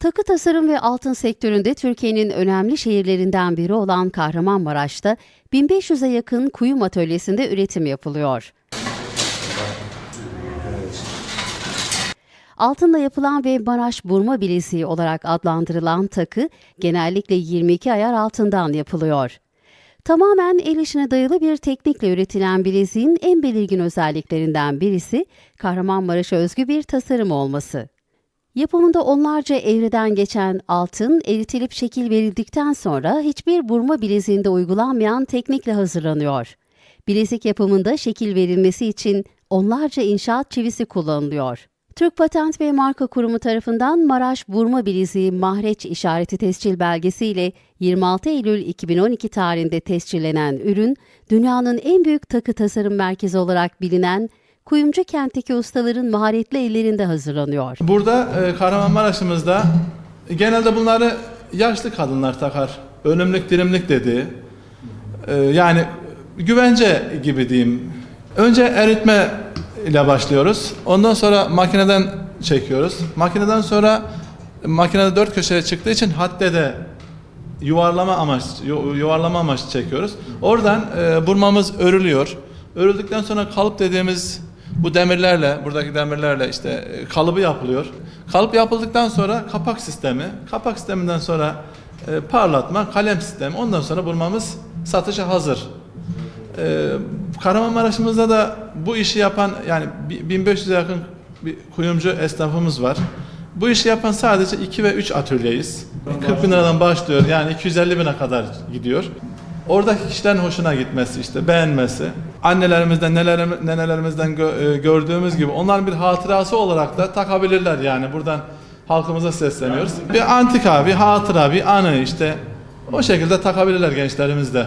Takı tasarım ve altın sektöründe Türkiye'nin önemli şehirlerinden biri olan Kahramanmaraş'ta 1500'e yakın kuyum atölyesinde üretim yapılıyor. Altınla yapılan ve Maraş burma bileziği olarak adlandırılan takı genellikle 22 ayar altından yapılıyor. Tamamen el işine dayalı bir teknikle üretilen bileziğin en belirgin özelliklerinden birisi Kahramanmaraş'a özgü bir tasarım olması. Yapımında onlarca evreden geçen altın eritilip şekil verildikten sonra hiçbir burma bileziğinde uygulanmayan teknikle hazırlanıyor. Bilezik yapımında şekil verilmesi için onlarca inşaat çivisi kullanılıyor. Türk Patent ve Marka Kurumu tarafından Maraş Burma Bileziği Mahreç işareti tescil belgesiyle 26 Eylül 2012 tarihinde tescillenen ürün, dünyanın en büyük takı tasarım merkezi olarak bilinen Kuyumcu kentteki ustaların maharetli ellerinde hazırlanıyor. Burada e, Kahramanmaraş'ımızda genelde bunları yaşlı kadınlar takar. Önümlük dilimlik dediği. E, yani güvence gibi diyeyim. Önce eritme ile başlıyoruz. Ondan sonra makineden çekiyoruz. Makineden sonra makinede dört köşeye çıktığı için hadde de yuvarlama amaç yu- yuvarlama amaç çekiyoruz. Oradan e, burmamız örülüyor. Örüldükten sonra kalıp dediğimiz bu demirlerle, buradaki demirlerle işte e, kalıbı yapılıyor. Kalıp yapıldıktan sonra kapak sistemi, kapak sisteminden sonra e, parlatma, kalem sistemi. Ondan sonra burmamız satışa hazır. Ee, Kahramanmaraş'ımızda da bu işi yapan yani bi- 1500'e yakın bir kuyumcu esnafımız var. Bu işi yapan sadece 2 ve 3 atölyeyiz. 40 bin liradan başlıyor yani 250 bine kadar gidiyor. Oradaki kişilerin hoşuna gitmesi işte beğenmesi. Annelerimizden, neler- nenelerimizden gö- e, gördüğümüz gibi onların bir hatırası olarak da takabilirler yani buradan halkımıza sesleniyoruz. Bir antika, bir hatıra, bir anı işte o şekilde takabilirler gençlerimiz de.